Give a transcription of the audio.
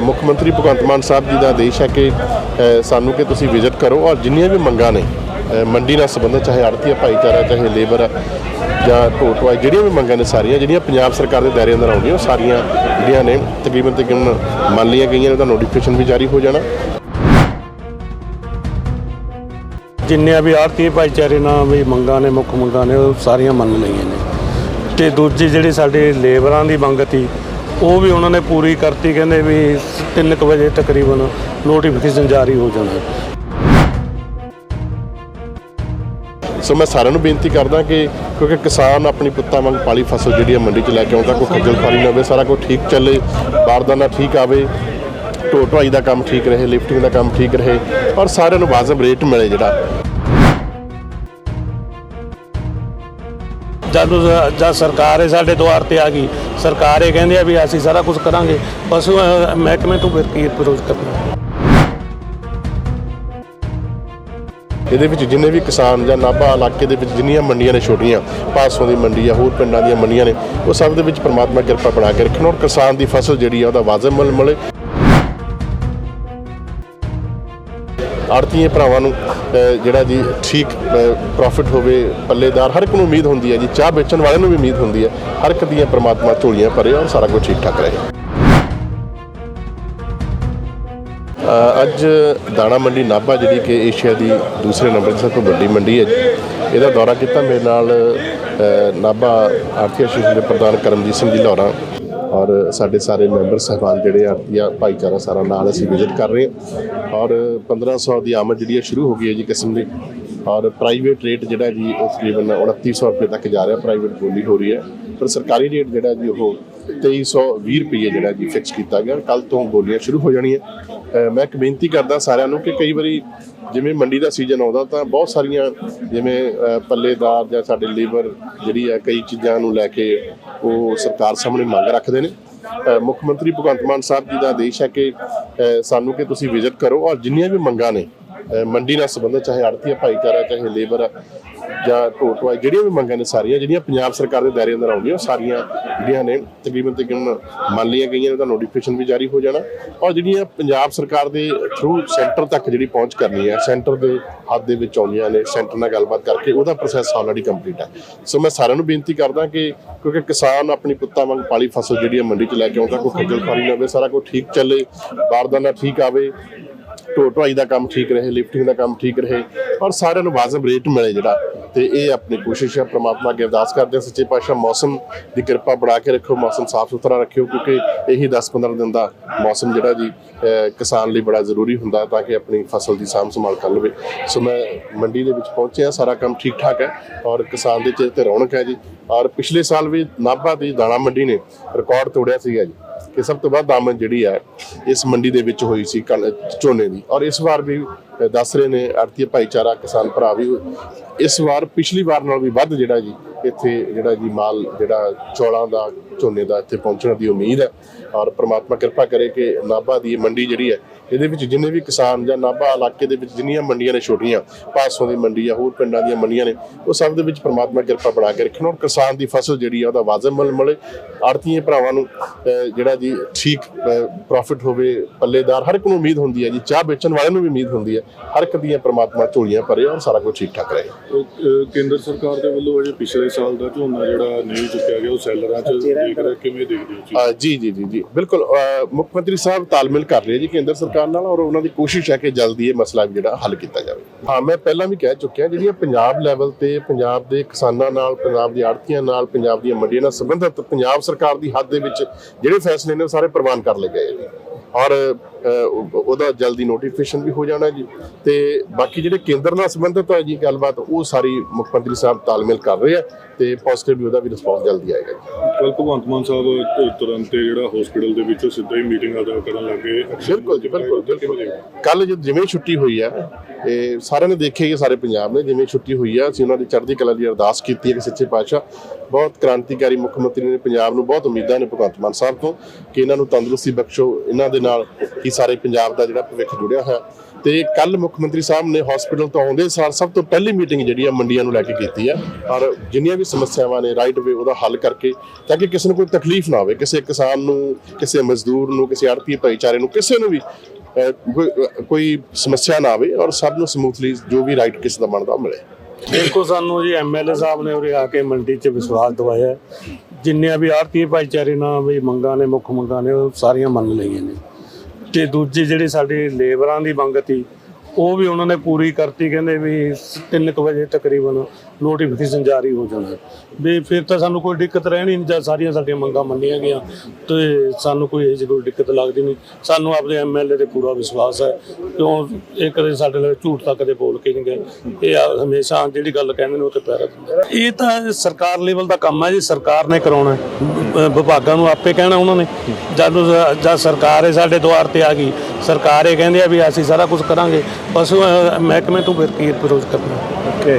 ਮੁੱਖ ਮੰਤਰੀ ਭਗਵੰਤ ਮਾਨ ਸਾਹਿਬ ਜੀ ਦਾ ਆਦੇਸ਼ ਹੈ ਕਿ ਸਾਨੂੰ ਕਿ ਤੁਸੀਂ ਵਿਜ਼ਿਟ ਕਰੋ ਔਰ ਜਿੰਨੀਆਂ ਵੀ ਮੰਗਾਂ ਨੇ ਮੰਡੀ ਨਾਲ ਸੰਬੰਧਿਤ ਚਾਹੇ ਆੜਤੀਆ ਭਾਈਚਾਰਾ ਚਾਹੇ ਲੇਬਰ ਆ, ਜਾਂ ਢੋਟਵਾ ਜਿਹੜੀਆਂ ਵੀ ਮੰਗਾਂ ਨੇ ਸਾਰੀਆਂ ਜਿਹੜੀਆਂ ਪੰਜਾਬ ਸਰਕਾਰ ਦੇ ਦਾਇਰੇ ਅੰਦਰ ਆਉਂਦੀਆਂ ਉਹ ਸਾਰੀਆਂ ਜਿਹੜੀਆਂ ਨੇ ਤਕਰੀਬਨ ਤਕਰੀਬਨ ਮੰਨ ਲਈਆਂ ਗਈਆਂ ਨੇ ਤਾਂ ਨੋਟੀਫਿਕੇਸ਼ਨ ਵੀ ਜਾਰੀ ਹੋ ਜਾਣਾ। ਜਿੰਨੇ ਵੀ ਆੜਤੀ ਭਾਈਚਾਰੇ ਨਾਲ ਵੀ ਮੰਗਾਂ ਨੇ ਮੁੱਖ ਮੰਗਾਂ ਨੇ ਉਹ ਸਾਰੀਆਂ ਮੰਨ ਲਈਆਂ ਨੇ। ਤੇ ਦੂਜੀ ਜਿਹੜੀ ਸਾਡੇ ਲੇਬਰਾਂ ਦੀ ਮੰਗ ਸੀ ਉਹ ਵੀ ਉਹਨਾਂ ਨੇ ਪੂਰੀ ਕਰਤੀ, ਕਹਿੰਦੇ ਵੀ 3:00 ਵਜੇ ਤਕਰੀਬਨ ਨੋਟੀਫਿਕੇਸ਼ਨ ਜਾਰੀ ਹੋ ਜਾਣਾ ਸੋ ਮੈਂ ਸਾਰਿਆਂ ਨੂੰ ਬੇਨਤੀ ਕਰਦਾ ਕਿ ਕਿਉਂਕਿ ਕਿਸਾਨ ਆਪਣੀ ਪੁੱਤਾਂ ਵਾਂਗ ਪਾਲੀ ਫਸਲ ਜਿਹੜੀ ਹੈ ਮੰਡੀ 'ਚ ਲੈ ਕੇ ਆਉਂਦਾ, ਕੋਈ ਖੱਜਲ ਖੁਆਰੀ ਨਾ ਹੋਵੇ, ਸਾਰਾ ਕੁਝ ਠੀਕ ਚੱਲੇ ਬਾਰਦਾਨਾ ਠੀਕ ਆਵੇ ਢੋ ਢੁਆਈ ਦਾ ਕੰਮ ਠੀਕ ਰਹੇ ਲਿਫਟਿੰਗ ਦਾ ਕੰਮ ਠੀਕ ਰਹੇ ਔਰ ਸਾਰਿਆਂ ਨੂੰ ਵਾਜਬ ਰੇਟ ਮਿਲੇ ਜਿਹੜਾ। ਜਦ ਜਦ ਸਰਕਾਰ ਇਹ ਸਾਡੇ ਦੁਆਰ ਤੇ ਆ ਗਈ, ਸਰਕਾਰ ਇਹ ਕਹਿੰਦੇ ਆ ਵੀ ਅਸੀਂ ਸਾਰਾ ਕੁਝ ਕਰਾਂਗੇ ਬਸ ਮਹਿਕਮੇ ਤੋਂ ਫਿਰ ਕੀ ਵਿਰੋਧ ਕਰਨਾ? ਇਹਦੇ ਵਿੱਚ ਜਿੰਨੇ ਵੀ ਕਿਸਾਨ ਜਾਂ ਨਾਭਾ ਇਲਾਕੇ ਦੇ ਵਿੱਚ ਜਿੰਨੀਆਂ ਮੰਡੀਆਂ ਨੇ ਛੋਟੀਆਂ, ਪਾਸੋਂ ਦੀ ਮੰਡੀ ਆ, ਹੋਰ ਪਿੰਡਾਂ ਦੀਆਂ ਮੰਡੀਆਂ ਨੇ, ਉਹ ਸਭ ਦੇ ਵਿੱਚ ਪਰਮਾਤਮਾ ਕਿਰਪਾ ਬਣਾ ਕੇ ਰੱਖਣ ਔਰ ਕਿਸਾਨ ਦੀ ਫਸਲ ਜਿਹੜੀ ਆ ਉਹਦਾ ਵਾਜਬ ਮੁੱਲ ਮਿਲੇ। ਆੜਤੀਏ ਭਰਾਵਾਂ ਨੂੰ ਜਿਹੜਾ ਜੀ ਠੀਕ ਪ੍ਰੋਫਿਟ ਹੋਵੇ, ਪੱਲੇਦਾਰ, ਹਰ ਇੱਕ ਨੂੰ ਉਮੀਦ ਹੁੰਦੀ ਹੈ ਜੀ, ਚਾਹ ਵੇਚਣ ਵਾਲਿਆਂ ਨੂੰ ਵੀ ਉਮੀਦ ਹੁੰਦੀ ਹੈ, ਹਰ ਇੱਕ ਦੀਆਂ ਪ੍ਰਮਾਤਮਾ ਝੋਲੀਆਂ ਭਰੇ ਔਰ ਸਾਰਾ ਕੁਝ ਠੀਕ ਠਾਕ ਰਹੇ। ਅੱਜ ਦਾਣਾ ਮੰਡੀ ਨਾਭਾ, ਜਿਹੜੀ ਕਿ ਏਸ਼ੀਆ ਦੀ ਦੂਸਰੇ ਨੰਬਰ ਦੀ ਸਭ ਤੋਂ ਵੱਡੀ ਮੰਡੀ ਹੈ ਜੀ, ਇਹਦਾ ਦੌਰਾ ਕੀਤਾ ਮੇਰੇ ਨਾਲ ਨਾਭਾ ਆਰਥਿਕ ਐਸੋਸੀਏਸ਼ਨ ਦੇ ਪ੍ਰਧਾਨ ਕਰਮਜੀਤ ਸਿੰਘ ਜੀ ਲਾਹੌਰਾ ਔਰ ਸਾਡੇ ਸਾਰੇ ਮੈਂਬਰ ਸਹਿਬਾਨ ਜਿਹੜੇ ਆਰਥਿਆ ਭਾਈਚਾਰਾ ਸਾਰਾ ਨਾਲ ਅਸੀਂ ਵਿਜ਼ਿਟ ਕਰ ਰਹੇ ਹਾਂ। ਔਰ 1500 ਦੀ ਆਮਦ ਜਿਹੜੀ ਹੈ ਸ਼ੁਰੂ ਹੋ ਗਈ ਹੈ ਜੀ ਕਿਸਮ ਦੀ। ਔਰ ਪ੍ਰਾਈਵੇਟ ਰੇਟ ਜਿਹੜਾ ਜੀ, ਉਹ ਤਕਰੀਬਨ 2900 ਰੁਪਏ ਤੱਕ ਜਾ ਰਿਹਾ ਪ੍ਰਾਈਵੇਟ ਬੋਲੀ ਹੋ ਰਹੀ ਹੈ। ਪਰ ਸਰਕਾਰੀ ਰੇਟ ਜਿਹੜਾ ਜੀ, ਉਹ 2320 ਰੁਪਏ ਜਿਹੜਾ ਜੀ ਫਿਕਸ ਕੀਤਾ ਗਿਆ। ਕੱਲ ਤੋਂ ਬੋਲੀਆਂ ਸ਼ੁਰੂ ਹੋ ਜਾਣੀਆਂ। ਮੈਂ ਇੱਕ ਬੇਨਤੀ ਕਰਦਾ ਸਾਰਿਆਂ ਨੂੰ ਕਿ ਕਈ ਵਾਰੀ ਜਿਵੇਂ ਮੰਡੀ ਦਾ ਸੀਜ਼ਨ ਆਉਂਦਾ ਤਾਂ ਬਹੁਤ ਸਾਰੀਆਂ ਜਿਵੇਂ ਪੱਲੇਦਾਰ ਜਾਂ ਸਾਡੇ ਲੇਬਰ ਜਿਹੜੀ ਹੈ, ਕਈ ਚੀਜ਼ਾਂ ਨੂੰ ਲੈ ਕੇ ਉਹ ਸਰਕਾਰ ਸਾਹਮਣੇ ਮੰਗ ਰੱਖਦੇ ਨੇ। ਮੁੱਖ ਮੰਤਰੀ ਭਗਵੰਤ ਮਾਨ ਸਾਹਿਬ ਜੀ ਦਾ ਆਦੇਸ਼ ਹੈ ਕਿ ਸਾਨੂੰ ਕਿ ਤੁਸੀਂ ਵਿਜ਼ਿਟ ਕਰੋ ਔਰ ਜਿੰਨੀਆਂ ਵੀ ਮੰਗਾਂ ਨੇ ਮੰਡੀ ਨਾਲ ਸੰਬੰਧਿਤ ਚਾਹੇ ਆੜਤੀਆ ਭਾਈਚਾਰਾ ਚਾਹੇ ਲੇਬਰ ਆ, ਜਾਂ ਢੋਟਵਾ ਜਿਹੜੀਆਂ ਵੀ ਮੰਗਾਂ ਨੇ ਸਾਰੀਆਂ ਜਿਹੜੀਆਂ ਪੰਜਾਬ ਸਰਕਾਰ ਦੇ ਦਾਇਰੇ ਅੰਦਰ ਆਉਂਦੀਆਂ ਉਹ ਸਾਰੀਆਂ ਜਿਹੜੀਆਂ ਨੇ ਤਕਰੀਬਨ ਤਕਰੀਬਨ ਮੰਨ ਲਈਆਂ ਗਈਆਂ ਨੇ ਉਹਦਾ ਨੋਟੀਫਿਕੇਸ਼ਨ ਵੀ ਜਾਰੀ ਹੋ ਜਾਣਾ। ਔਰ ਜਿਹੜੀਆਂ ਪੰਜਾਬ ਸਰਕਾਰ ਦੇ ਥਰੂ ਸੈਂਟਰ ਤੱਕ ਜਿਹੜੀ ਪਹੁੰਚ ਕਰਨੀ ਹੈ ਸੈਂਟਰ ਦੇ ਹੱਥ ਦੇ ਵਿੱਚ ਆਉਂਦੀਆਂ ਨੇ ਸੈਂਟਰ ਨਾਲ ਗੱਲਬਾਤ ਕਰਕੇ ਉਹਦਾ ਪ੍ਰੋਸੈਸ ਆਲਰੇਡੀ ਕੰਪਲੀਟ ਹੈ। ਸੋ ਮੈਂ ਸਾਰਿਆਂ ਨੂੰ ਬੇਨਤੀ ਕਰਦਾ ਕਿ ਕਿਉਂਕਿ ਕਿਸਾਨ ਆਪਣੀ ਪੁੱਤਾਂ ਵਾਂਗ ਪਾਲੀ ਫਸਲ ਜਿਹੜੀ ਹੈ ਮੰਡੀ 'ਚ ਲੈ ਕੇ ਆਉਂਦਾ ਕੋਈ ਖੱਜਲ ਖੁਆਰੀ ਨਾ ਹੋਵੇ ਸਾਰਾ ਕੁਝ ਠੀਕ ਚੱਲੇ ਬਾਰਦਾਨਾ ਠੀਕ ਆਵੇ ਢੋ ਢੁਆਈ ਦਾ ਕੰਮ ਠੀਕ ਰਹੇ, ਲਿਫਟਿੰਗ ਦਾ ਕੰਮ ਠੀਕ ਰਹੇ ਔਰ ਸਾਰਿਆਂ ਨੂੰ ਵਾਜਬ ਰੇਟ ਮਿਲੇ ਜਿਹੜਾ। ਤੇ ਇਹ ਆਪਣੀ ਕੋਸ਼ਿਸ਼ ਹੈ, ਪ੍ਰਮਾਤਮਾ ਅੱਗੇ ਅਰਦਾਸ ਕਰਦੇ ਹਾਂ, ਸੱਚੇ ਪਾਤਸ਼ਾਹ ਮੌਸਮ ਦੀ ਕਿਰਪਾ ਬਣਾ ਕੇ ਰੱਖਿਓ ਮੌਸਮ ਸਾਫ਼ ਸੁਥਰਾ ਰੱਖਿਓ, ਕਿਉਂਕਿ ਇਹੀ 10-15 ਦਿਨ ਦਾ ਮੌਸਮ ਜਿਹੜਾ ਜੀ ਕਿਸਾਨ ਲਈ ਬੜਾ ਜ਼ਰੂਰੀ ਹੁੰਦਾ ਤਾਂ ਕਿ ਆਪਣੀ ਫਸਲ ਦੀ ਸਾਂਭ ਸੰਭਾਲ ਕਰ ਲਵੇ। ਸੋ ਮੈਂ ਮੰਡੀ ਦੇ ਵਿੱਚ ਪਹੁੰਚਿਆ, ਸਾਰਾ ਕੰਮ ਠੀਕ ਠਾਕ ਹੈ ਔਰ ਕਿਸਾਨ ਦੇ ਚਿਹਰੇ ਤੇ ਰੌਣਕ ਹੈ ਜੀ। ਔਰ ਪਿਛਲੇ ਸਾਲ ਵੀ ਨਾਭਾ ਦੀ ਦਾਣਾ ਮੰਡੀ ਨੇ ਰਿਕਾਰਡ ਤੋੜਿਆ ਸੀਗਾ ਜੀ। ਕਿ ਸਭ ਤੋਂ ਵੱਧ ਆਮਦ ਜਿਹੜੀ ਹੈ ਇਸ ਮੰਡੀ ਦੇ ਵਿੱਚ ਹੋਈ ਸੀ ਕਣ- ਝੋਨੇ ਦੀ। ਔਰ ਇਸ ਵਾਰ ਵੀ ਦੱਸ ਰਹੇ ਨੇ ਆੜਤੀ ਭਾਈਚਾਰਾ, ਕਿਸਾਨ ਭਰਾ ਵੀ, ਇਸ ਵਾਰ, ਪਿਛਲੀ ਵਾਰ ਨਾਲ ਵੀ ਵੱਧ ਜਿਹੜਾ ਜੀ, ਇੱਥੇ ਜਿਹੜਾ ਜੀ ਮਾਲ, ਜਿਹੜਾ ਚੌਲਾਂ ਦਾ, ਝੋਨੇ ਦਾ ਇੱਥੇ ਪਹੁੰਚਣ ਦੀ ਉਮੀਦ ਹੈ। ਔਰ ਪ੍ਰਮਾਤਮਾ ਕਿਰਪਾ ਕਰੇ ਕਿ ਨਾਭਾ ਦੀ ਮੰਡੀ ਜਿਹੜੀ ਹੈ ਇਹਦੇ ਵਿੱਚ ਜਿੰਨੇ ਵੀ ਕਿਸਾਨ ਜਾਂ ਨਾਭਾ ਇਲਾਕੇ ਦੇ ਵਿੱਚ ਜਿੰਨੀਆਂ ਮੰਡੀਆਂ ਨੇ ਛੋਟੀਆਂ ਪਾਸੋਂ ਦੀ ਮੰਡੀ ਆ ਹੋਰ ਪਿੰਡਾਂ ਦੀਆਂ ਮੰਡੀਆਂ ਨੇ ਉਹ ਸਭ ਦੇ ਵਿੱਚ ਪ੍ਰਮਾਤਮਾ ਕਿਰਪਾ ਬਣਾ ਕੇ ਰੱਖਣ। ਔਰ ਕਿਸਾਨ ਦੀ ਫਸਲ ਜਿਹੜੀ ਆ ਉਹਦਾ ਵਾਜਬ ਮੁੱਲ ਮਿਲੇ। ਆੜਤੀਏ ਭਰਾਵਾਂ ਨੂੰ ਜਿਹੜਾ ਜੀ ਠੀਕ ਪ੍ਰੋਫਿਟ ਹੋਵੇ ਪੱਲੇਦਾਰ ਹਰ ਇੱਕ ਨੂੰ ਉਮੀਦ ਹੁੰਦੀ ਹੈ ਜੀ ਚਾਹ ਵੇਚਣ ਵਾਲਿਆਂ ਨੂੰ ਵੀ ਉਮੀਦ ਹੁੰਦੀ ਹੈ ਹਰ ਇੱਕ ਦੀਆਂ ਪ੍ਰਮਾਤਮਾ ਝੋਲੀਆਂ ਭਰੇ ਔਰ ਸਾਰਾ ਕੁਝ ਠੀਕ ਠਾਕ ਰਹੇ ਕੇਂਦਰ ਸਰਕਾਰ ਦੇ ਵੱਲੋਂ ਅਜੇ ਪਿਛਲੇ ਸਾਲ ਦਾ ਝੋਨਾ ਜਿਹੜਾ ਨਹੀਂ ਚੁੱਕਿਆ ਗਿਆ ਉਹ ਸੈਲਰਾਂ 'ਚ ਦੇਖ ਰਹੇ ਕਿਵੇਂ ਦੇਖਦੇ ਹੋ ਜੀ ਜੀ ਜੀ ਜੀ ਬਿਲਕੁਲ ਮੁੱਖ ਮੰਤਰੀ ਸਾਹਿਬ ਤਾਲਮੇਲ ਕਰ ਰਹੇ ਜੀ ਕੇਂਦਰ ਸਰਕਾਰ ਨਾਲ ਔਰ ਉਹਨਾਂ ਦੀ ਕੋਸ਼ਿਸ਼ ਹੈ ਕਿ ਜਲਦੀ ਇਹ ਮਸਲਾ ਵੀ ਜਿਹੜਾ ਹੱਲ ਕੀਤਾ ਜਾਵੇ। ਹਾਂ, ਮੈਂ ਪਹਿਲਾਂ ਵੀ ਕਹਿ ਚੁੱਕਿਆ, ਜਿਹੜੀਆਂ ਪੰਜਾਬ ਲੈਵਲ ਤੇ ਪੰਜਾਬ ਦੇ ਕਿਸਾਨਾਂ ਨਾਲ, ਪੰਜਾਬ ਦੀ ਆੜਤੀਆਂ ਨਾਲ, ਪੰਜਾਬ ਦੀਆਂ ਮੰਡੀਆਂ ਨਾਲ ਸੰਬੰਧਿਤ ਪੰਜਾਬ ਸਰਕਾਰ ਦੀ ਹੱਦ ਦੇ ਵਿੱਚ ਜਿਹੜੇ ਫੈਸਲੇ ਨੇ ਉਹ ਸਾਰੇ ਪ੍ਰਵਾਨ ਕਰ ਲਏ ਗਏ ਔਰ ਉਹਦਾ ਜਲਦੀ ਨੋਟੀਫਿਕੇਸ਼ਨ ਵੀ ਹੋ ਜਾਣਾ ਜੀ। ਤੇ ਬਾਕੀ ਜਿਹੜੇ ਕੇਂਦਰ ਨਾਲ ਸੰਬੰਧਿਤ ਹੈ ਜੀ ਗੱਲਬਾਤ ਉਹ ਸਾਰੀ ਮੁੱਖ ਮੰਤਰੀ ਸਾਹਿਬ ਤਾਲਮੇਲ ਕਰ ਰਹੇ ਆ ਤੇ ਪੋਜ਼ਿਟਿਵ ਵੀ ਉਹਦਾ ਵੀ ਰਿਸਪੌਂਸ ਜਲਦੀ ਆਏਗਾ ਜੀ। ਕੱਲ ਭਗਵੰਤ ਮਾਨ ਸਾਹਿਬ ਤੁਰੰਤ ਜਿਹੜਾ ਹਸਪੀਟਲ ਦੇ ਵਿੱਚੋਂ ਸਿੱਧਾ ਹੀ ਮੀਟਿੰਗ ਅਦਾ ਕਰਨ ਲੱਗੇ। ਬਿਲਕੁਲ ਜੀ, ਬਿਲਕੁਲ? ਕੱਲ ਜਦ ਜਿਵੇਂ ਛੁੱਟੀ ਹੋਈ ਹੈ ਇਹ ਸਾਰਿਆਂ ਨੇ ਦੇਖਿਆ ਹੀ ਸਾਰੇ ਪੰਜਾਬ ਨੇ ਜਿਵੇਂ ਛੁੱਟੀ ਹੋਈ ਹੈ ਅਸੀਂ ਉਹਨਾਂ ਦੀ ਚੜ੍ਹਦੀ ਕਲਾ ਦੀ ਅਰਦਾਸ ਕੀਤੀ ਹੈ ਕਿ ਸੱਚੇ ਪਾਤਸ਼ਾਹ ਬਹੁਤ ਕ੍ਰਾਂਤੀਕਾਰੀ ਮੁੱਖ ਮੰਤਰੀ ਨੇ ਪੰਜਾਬ ਨੂੰ ਬਹੁਤ ਉਮੀਦਾਂ ਨੇ ਭਗਵੰਤ ਮਾਨ ਸਾਹਿਬ ਤੋਂ ਕਿ ਇਹਨਾਂ ਨੂੰ ਤੰਦਰੁਸਤੀ ਬਖਸ਼ੋ ਇਹਨਾਂ ਦੇ ਨਾਲ ਸਾਰੇ ਪੰਜਾਬ ਦਾ ਜਿਹੜਾ ਭਵਿੱਖ ਜੁੜਿਆ ਹੋਇਆ। ਤੇ ਕੱਲ ਮੁੱਖ ਮੰਤਰੀ ਸਾਹਿਬ ਨੇ ਹਸਪੀਟਲ ਤੋਂ ਆਉਂਦੇ ਸਾਰ ਸਭ ਤੋਂ ਪਹਿਲੀ ਮੀਟਿੰਗ ਜਿਹੜੀ ਆ ਮੰਡੀਆਂ ਨੂੰ ਲੈ ਕੇ ਕੀਤੀ ਆ। ਔਰ ਜਿੰਨੀਆਂ ਵੀ ਸਮੱਸਿਆਵਾਂ ਨੇ ਰਾਈਟ ਵੇ ਉਹਦਾ ਹੱਲ ਕਰਕੇ ਤਾਂ ਕਿ ਕਿਸੇ ਨੂੰ ਕੋਈ ਤਕਲੀਫ ਨਾ ਹੋਵੇ, ਕਿਸੇ ਕਿਸਾਨ ਨੂੰ, ਕਿਸੇ ਮਜ਼ਦੂਰ ਨੂੰ, ਕਿਸੇ ਆੜਤੀ ਭਾਈਚਾਰੇ ਨੂੰ, ਕਿਸੇ ਨੂੰ ਵੀ ਕੋਈ- ਸਮੱਸਿਆ ਨਾ ਆਵੇ ਔਰ ਸਭ ਨੂੰ ਸਮੂਥਲੀ ਜੋ ਵੀ ਰਾਈਟ ਕਿਸੇ ਦਾ ਬਣਦਾ ਮਿਲੇ। ਦੇਖੋ, ਸਾਨੂੰ ਜੀ ਐਮਐਲਏ ਸਾਹਿਬ ਨੇ ਉਰੇ ਆ ਕੇ ਮੰਡੀ 'ਚ ਵਿਸ਼ਵਾਸ ਦਿਵਾਇਆ। ਹੈ। ਵੀ ਆੜਤੀ ਭਾਈਚਾਰੇ ਨਾਲ ਵੀ ਮੰਗਾਂ ਨੇ, ਮੁੱਖ ਮੰਗਾਂ ਨੇ, ਉਹ ਸਾਰੀਆਂ ਮੰਨ ਲਈਆਂ ਨੇ। ਤੇ ਦੂਜੀ ਜਿਹੜੀ ਸਾਡੀ ਲੇਬਰਾਂ ਦੀ ਮੰਗ ਸੀ, ਉਹ ਵੀ ਉਹਨਾਂ ਨੇ ਪੂਰੀ ਕਰਤੀ, ਕਹਿੰਦੇ ਵੀ 3 ਵਜੇ ਤਕਰੀਬਨ ਨੋਟੀਫਿਕੇਸ਼ਨ ਜਾਰੀ ਹੋ ਜਾਂਦਾ ਵੀ ਫਿਰ ਤਾਂ ਸਾਨੂੰ ਕੋਈ ਦਿੱਕਤ ਰਹਿਣੀ ਨਹੀਂ, ਜਾਂ ਸਾਰੀਆਂ ਸਾਡੀਆਂ ਮੰਗਾਂ ਮੰਨੀਆਂ ਗਈਆਂ, ਤੇ ਸਾਨੂੰ ਕੋਈ ਇਹ ਜਿਹੀ ਕੋਈ ਦਿੱਕਤ ਲੱਗਦੀ ਨਹੀਂ। ਸਾਨੂੰ ਆਪਣੇ ਐਮਐਲਏ ਤੇ ਪੂਰਾ ਵਿਸ਼ਵਾਸ ਹੈ ਕਿਉਂ ਇਹ ਕਦੇ ਸਾਡੇ ਨਾਲ ਝੂਠ ਤਾਂ ਕਦੇ ਬੋਲ ਕੇ ਨਹੀਂ ਗਏ। ਇਹ ਹਮੇਸ਼ਾ ਜਿਹੜੀ ਗੱਲ ਕਹਿੰਦੇ ਨੇ ਉਹ ਤੇ ਪੈਰਾ ਦਿੰਦੇ ਇਹ ਤਾਂ ਸਰਕਾਰ ਲੈਵਲ ਦਾ ਕੰਮ ਹੈ ਜੀ, ਸਰਕਾਰ ਨੇ ਕਰਾਉਣਾ ਵਿਭਾਗਾਂ ਨੂੰ ਆਪੇ ਕਹਿਣਾ ਉਹਨਾਂ ਨੇ। ਜਦ ਜਦ ਸਰਕਾਰ ਇਹ ਸਾਡੇ ਦੁਆਰ ਤੇ ਆ ਗਈ, ਸਰਕਾਰ ਇਹ ਕਹਿੰਦੇ ਆ ਵੀ ਅਸੀਂ ਸਾਰਾ ਕੁਝ ਕਰਾਂਗੇ। ਬਸ ਮਹਿਕਮੇ ਤੋਂ ਫਿਰ ਕੀ ਵਿਰੋਧ ਕਰਨਾ। ਓਕੇ